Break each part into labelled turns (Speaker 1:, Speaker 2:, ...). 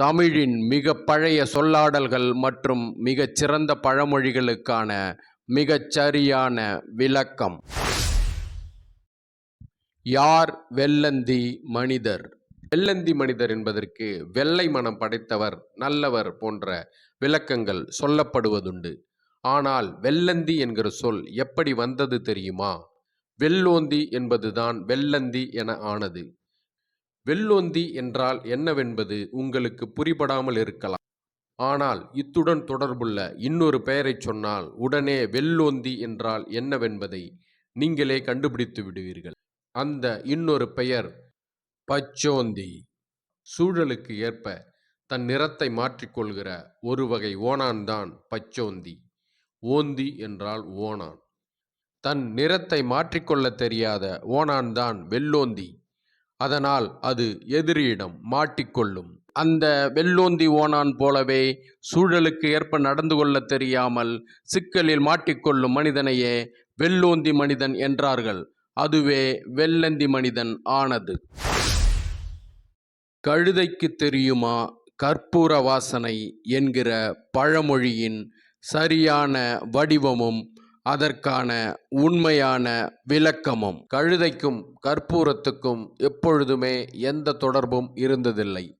Speaker 1: தமிழின் மிக பழைய சொல்லாடல்கள் மற்றும் மிகச் சிறந்த பழமொழிகளுக்கான மிகச் சரியான விளக்கம். யார் வெள்ளந்தி மனிதர்? வெள்ளந்தி மனிதர் என்பதற்கு வெள்ளை மனம் படைத்தவர் நல்லவர் போன்ற விளக்கங்கள் சொல்லப்படுவதுண்டு. ஆனால் வெள்ளந்தி என்கிற சொல் எப்படி வந்தது தெரியுமா? வெல்லோந்தி என்பதுதான் வெள்ளந்தி என ஆனது. வெள்ளொந்தி என்றால் என்னவென்பது உங்களுக்கு புரிபடாமல் இருக்கலாம். ஆனால் இத்துடன் தொடர்புள்ள இன்னொரு பெயரைச் சொன்னால் உடனே வெள்ளோந்தி என்றால் என்னவென்பதை நீங்களே கண்டுபிடித்து விடுவீர்கள். அந்த இன்னொரு பெயர் பச்சோந்தி. சூழலுக்கு ஏற்ப தன் நிறத்தை மாற்றிக்கொள்கிற ஒரு வகை ஓணான்தான் பச்சோந்தி. ஓந்தி என்றால் ஓணான். தன் நிறத்தை மாற்றிக்கொள்ள தெரியாத ஓணான்தான் வெள்ளோந்தி. அதனால் அது எதிரியிடம் மாட்டிக்கொள்ளும். அந்த வெள்ளோந்தி ஓனான் போலவே சூழலுக்கு ஏற்ப நடந்து கொள்ளத் தெரியாமல் சிக்கலில் மாட்டிக்கொள்ளும் மனிதனையே வெள்ளோந்தி மனிதன் என்றார்கள். அதுவே வெள்ளந்தி மனிதன் ஆனது. கழுதைக்கு தெரியுமா கற்பூர வாசனை என்கிற பழமொழியின் சரியான வடிவமும் அதற்கான உண்மையான விளக்கமும் கழுதைக்கும் கற்பூரத்துக்கும் எப்பொழுதுமே எந்த தொடர்பும் இருந்ததில்லை.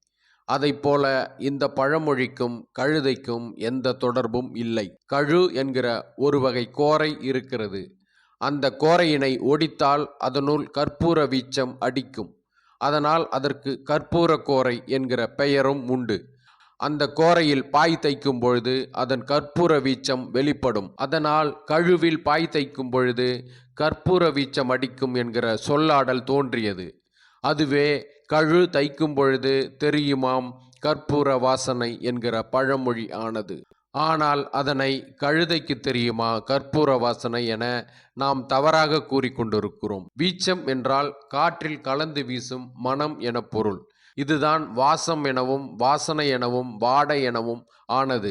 Speaker 1: அதைப்போல இந்த பழமொழிக்கும் கழுதைக்கும் எந்த தொடர்பும் இல்லை. கழு என்கிற ஒரு வகை கோரை இருக்கிறது. அந்த கோரையினை ஒடித்தால் அதனுள் கற்பூர வீச்சம் அடிக்கும். அதனால் அதற்கு கற்பூர கோரை என்கிற பெயரும் உண்டு. அந்த கோரையில் பாய் தைக்கும் பொழுது அதன் கற்பூர வீச்சம் வெளிப்படும். அதனால் கழுவில் பாய் தைக்கும் பொழுது கற்பூர வீச்சம் அடிக்கும் என்கிற சொல்லாடல் தோன்றியது. அதுவே கழு தைக்கும் பொழுது தெரியுமாம் கற்பூர வாசனை என்கிற பழமொழி ஆனது. ஆனால் அதனை கழுதைக்கு தெரியுமா கற்பூர வாசனை என நாம் தவறாக கூறிக்கொண்டிருக்கிறோம் வீச்சம் என்றால் காற்றில் கலந்து வீசும் மனம் என பொருள். இதுதான் வாசம் எனவும் வாசனை எனவும் வாடை எனவும் ஆனது.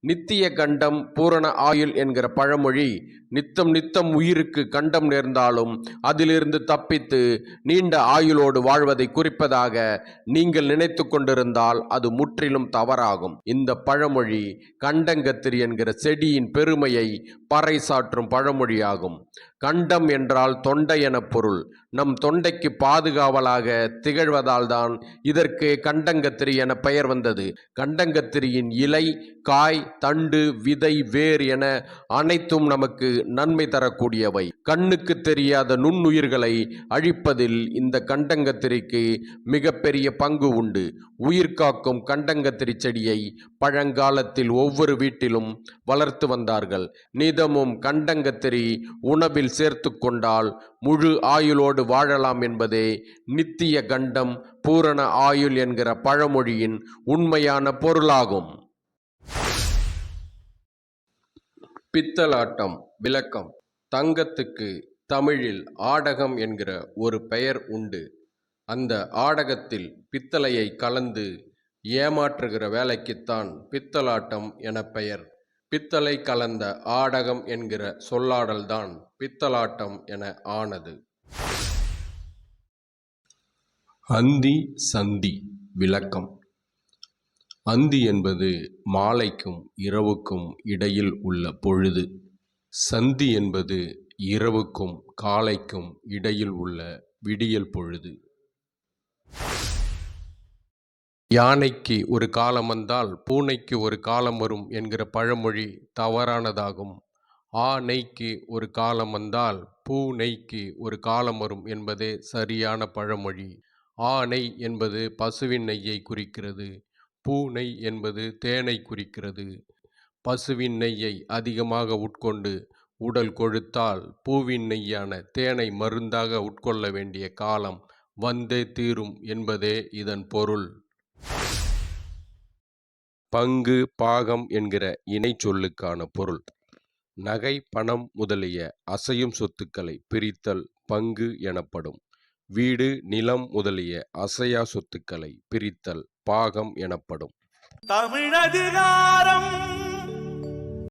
Speaker 1: நித்திய கண்டம் பூரண ஆயுள் என்கிற பழமொழி நித்தம் நித்தம் உயிருக்கு கண்டம் நேர்ந்தாலும் அதிலிருந்து தப்பித்து நீண்ட ஆயுளோடு வாழ்வதை குறிப்பதாக நீங்கள் நினைத்து கொண்டிருந்தால் அது முற்றிலும் தவறாகும். இந்த பழமொழி கண்டங்கத்திரி என்கிற செடியின் பெருமையை பறைசாற்றும் பழமொழியாகும். கண்டம் என்றால் தொண்டை என பொருள். நம் தொண்டைக்கு பாதுகாவலாக திகழ்வதால் தான் இதற்கு கண்டங்கத்திரி என பெயர் வந்தது. கண்டங்கத்திரியின் இலை காய் தண்டு விதை வேர் என அனைத்தும் நமக்கு நன்மை தரக்கூடியவை. கண்ணுக்கு தெரியாத நுண்ணுயிர்களை அழிப்பதில் இந்த கண்டங்கத்திரிக்கு மிகப்பெரிய பங்கு உண்டு. உயிர் காக்கும் கண்டங்கத்திரி செடியை பழங்காலத்தில் ஒவ்வொரு வீட்டிலும் வளர்த்து வந்தார்கள். நிதமும் கண்டங்கத்திரி உணவில் சேர்த்து கொண்டால் முழு ஆயுளோடு வாழலாம் என்பதே நித்திய கண்டம் பூரண ஆயுள் என்கிற பழமொழியின் உண்மையான பொருளாகும். பித்தலாட்டம் விளக்கம். தங்கத்துக்கு தமிழில் ஆடகம் என்கிற ஒரு பெயர் உண்டு. அந்த ஆடகத்தில் பித்தளையை கலந்து ஏமாற்றுகிற வேலைக்குத்தான் பித்தலாட்டம் என பெயர். பித்தளை கலந்த ஆடகம் என்கிற சொல்லாடல்தான் பித்தலாட்டம் என ஆனது. அந்தி சந்தி விளக்கம். அந்தி என்பது மாலைக்கும் இரவுக்கும் இடையில் உள்ள பொழுது. சந்தி என்பது இரவுக்கும் காலைக்கும் இடையில் உள்ள விடியல் பொழுது. யானைக்கு ஒரு காலம் வந்தால் பூனைக்கு ஒரு காலம் வரும் என்கிற பழமொழி தவறானதாகும். ஆ நெய்க்கு ஒரு காலம் வந்தால் பூ நெய்க்கு ஒரு காலம் வரும் என்பதே சரியான பழமொழி. ஆ நெய் என்பது பசுவின் நெய்யை குறிக்கிறது. பூ நெய் என்பது தேனை குறிக்கிறது. பசுவின் நெய்யை அதிகமாக உட்கொண்டு உடல் கொழுத்தால் பூவின் நெய்யான தேனை மருந்தாக உட்கொள்ள வேண்டிய காலம் வந்தே தீரும் என்பதே இதன் பொருள். பங்கு பாகம் என்கிற இணை சொல்லுக்கான பொருள். நகை பணம் முதலிய அசையும் சொத்துக்களை பிரித்தல் பங்கு எனப்படும். வீடு நிலம் முதலிய அசையா சொத்துக்களை பிரித்தல் பாகம் எனப்படும்.
Speaker 2: தமிழதிகாரம்